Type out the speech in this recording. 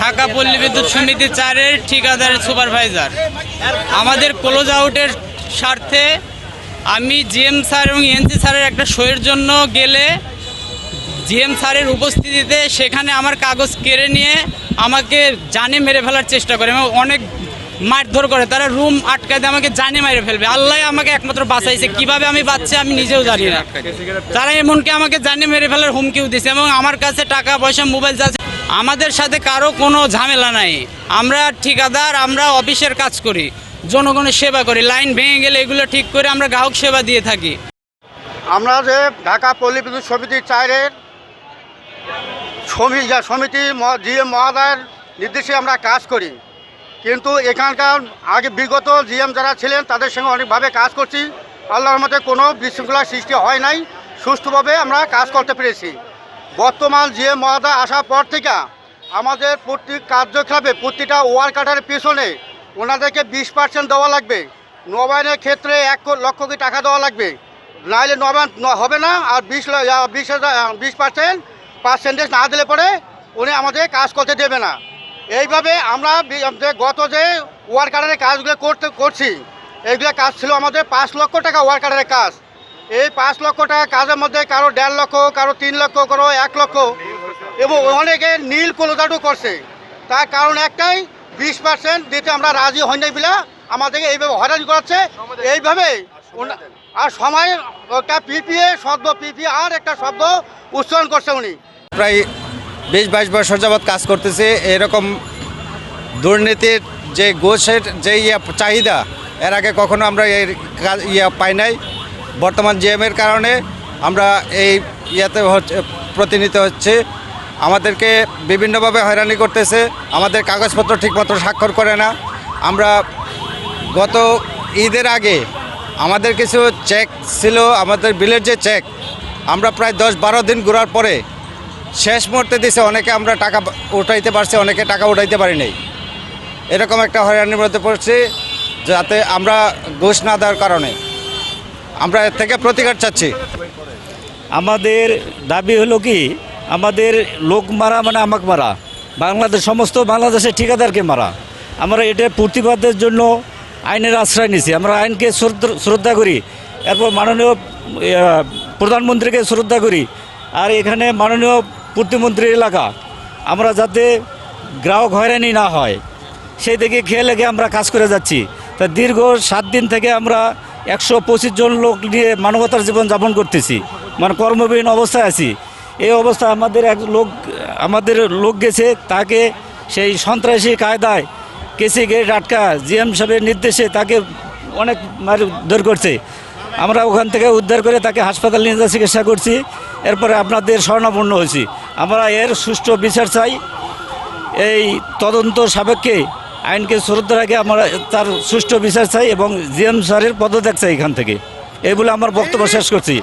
ঢাকা পল্লী বিদ্যুৎ সমিতি চারের ঠিকাদারের সুপারভাইজার। আমাদের ক্লোজ আউটের স্বার্থে আমি জিএম স্যার এবং এনসি স্যারের একটা শোয়ের জন্য গেলে জিএম স্যারের উপস্থিতিতে সেখানে আমার কাগজ কেড়ে নিয়ে আমাকে জানে মেরে ফেলার চেষ্টা করে এবং অনেক মারধর করে, তারা রুম আটকাতে আমাকে জানে মেরে ফেলবে। আল্লাহ আমাকে একমাত্র বাঁচাইছে। কীভাবে আমি বাঁচছি আমি নিজেও জানি না। তারা এমনকি আমাকে জানে মেরে ফেলার হুমকিও দিছে এবং আমার কাছে টাকা পয়সা, মোবাইল আছে, আমাদের সাথে কারও কোনো ঝামেলা নাই। আমরা ঠিকাদার, আমরা অফিসের কাজ করি, জনগণের সেবা করি, লাইন ভেঙে গেলে এগুলো ঠিক করে আমরা গ্রাহক সেবা দিয়ে থাকি। আমরা যে ঢাকা পল্লী বিদ্যুৎ সমিতির চারের সমি যা সমিতি জিএম মহোদয়ের নির্দেশে আমরা কাজ করি। কিন্তু এখানকার আগে বিগত জিএম যারা ছিলেন, তাদের সঙ্গে অনেকভাবে কাজ করছি। আল্লাহর মতে কোনো বিশৃঙ্খলার সৃষ্টি হয় নাই, সুষ্ঠুভাবে আমরা কাজ করতে পেরেছি। বর্তমান জিএম মহোদয় আসার পর থেকে আমাদের প্রতি কার্যকলাপে প্রতিটা ওয়ার কাটারের পিছনে ওনাদেরকে বিশ পার্সেন্ট দেওয়া লাগবে। নবায়নের ক্ষেত্রে এক লক্ষ কোটি টাকা দেওয়া লাগবে। নাহলে নবায়ন হবে না, আর বিশ বিশ হাজার, বিশ পার্সেন্ট পার্সেন্টেজ না দিলে পরে উনি আমাদের কাজ করতে দেবে না। এইভাবে আমরা গত যে ওয়ার্কারের কাজগুলো করতে করছি, এইগুলো কাজ ছিল আমাদের পাঁচ লক্ষ টাকা ওয়ার্কারের কাজ। এই পাঁচ লক্ষ টাকা কাজের মধ্যে কারও দেড় লক্ষ, কারও তিন লক্ষ, কারও এক লক্ষ এবং অনেকে নীল কলজাটু করছে। তার কারণ একটাই, বিশ পার্সেন্ট দিতে আমরা রাজি হই নাই বিলা আমাদেরকে এইভাবে হয়রানি করাচ্ছে। এইভাবে আর সময়, একটা পিপিএ, শব্দ পিপিএ আর একটা শব্দ উচ্চারণ করছে উনি। প্রায় বিশ বাইশ বছর যাবৎ কাজ করতেছে। এরকম দুর্নীতির যে গোছের যে ইয়া চাহিদা, এর আগে কখনো আমরা এর ইয়া পাই নাই। বর্তমান জিএমের কারণে আমরা এই ইয়াতে হচ্ছে প্রতিনিধিত্ব হচ্ছে। আমাদেরকে বিভিন্নভাবে হয়রানি করতেছে। আমাদের কাগজপত্র ঠিকমতো স্বাক্ষর করে না। আমরা গত ঈদের আগে আমাদের কিছু চেক ছিল, আমাদের বিলের যে চেক, আমরা প্রায় দশ বারো দিন ঘোরার পরে শেষ মুহূর্তে দিছে, অনেকে আমরা টাকা উঠাইতে পারছি, অনেকে টাকা উঠাইতে পারি নাই। এরকম একটা হয়রানির মধ্যে পড়ছি, যাতে আমরা ঘুষ না দেওয়ার কারণে। আমরা এর থেকে প্রতিকার চাচ্ছি। আমাদের দাবি হলো কি, আমাদের লোক মারা মানে আমাকে মারা। বাংলাদেশ সমস্ত বাংলাদেশের ঠিকাদারকে মারা। আমরা এটা প্রতিবাদের জন্য আইনের আশ্রয় নিছি আমরা আইনকে শ্রদ্ধা করি। এরপর মাননীয় প্রধানমন্ত্রীকে শ্রদ্ধা করি। আর এখানে মাননীয় প্রতিমন্ত্রীর এলাকা, আমরা যাতে গ্রাহক হয়রানি না হয়, সেই দিকে খেয়ে লেগে আমরা কাজ করে যাচ্ছি। তা দীর্ঘ সাত দিন থেকে আমরা একশো পঁচিশ জন লোক নিয়ে মানবতার জীবন যাপন করতেছি মানে কর্মবিহীন অবস্থায় আছি। এই অবস্থা আমাদের এক লোক, আমাদের লোক গেছে, তাকে সেই সন্ত্রাসী কায়দায় কেসি গেট আটকা, জিএম সাহেবের নির্দেশে তাকে অনেক মারধর করছে। আমরা ওখান থেকে উদ্ধার করে তাকে হাসপাতালে নিয়ে যা চিকিৎসা করছি, এরপরে আপনাদের স্বর্ণাপন্ন হয়েছি। আমরা এর সুষ্ঠু বিচার চাই। এই তদন্ত সাপেক্ষে আইনকে শ্রদ্ধা রাখে আমরা তার সুষ্ঠু বিচার চাই এবং জিএম স্যারের পদত্যাগ চাই এখান থেকে। এই বলে আমার বক্তব্য শেষ করছি।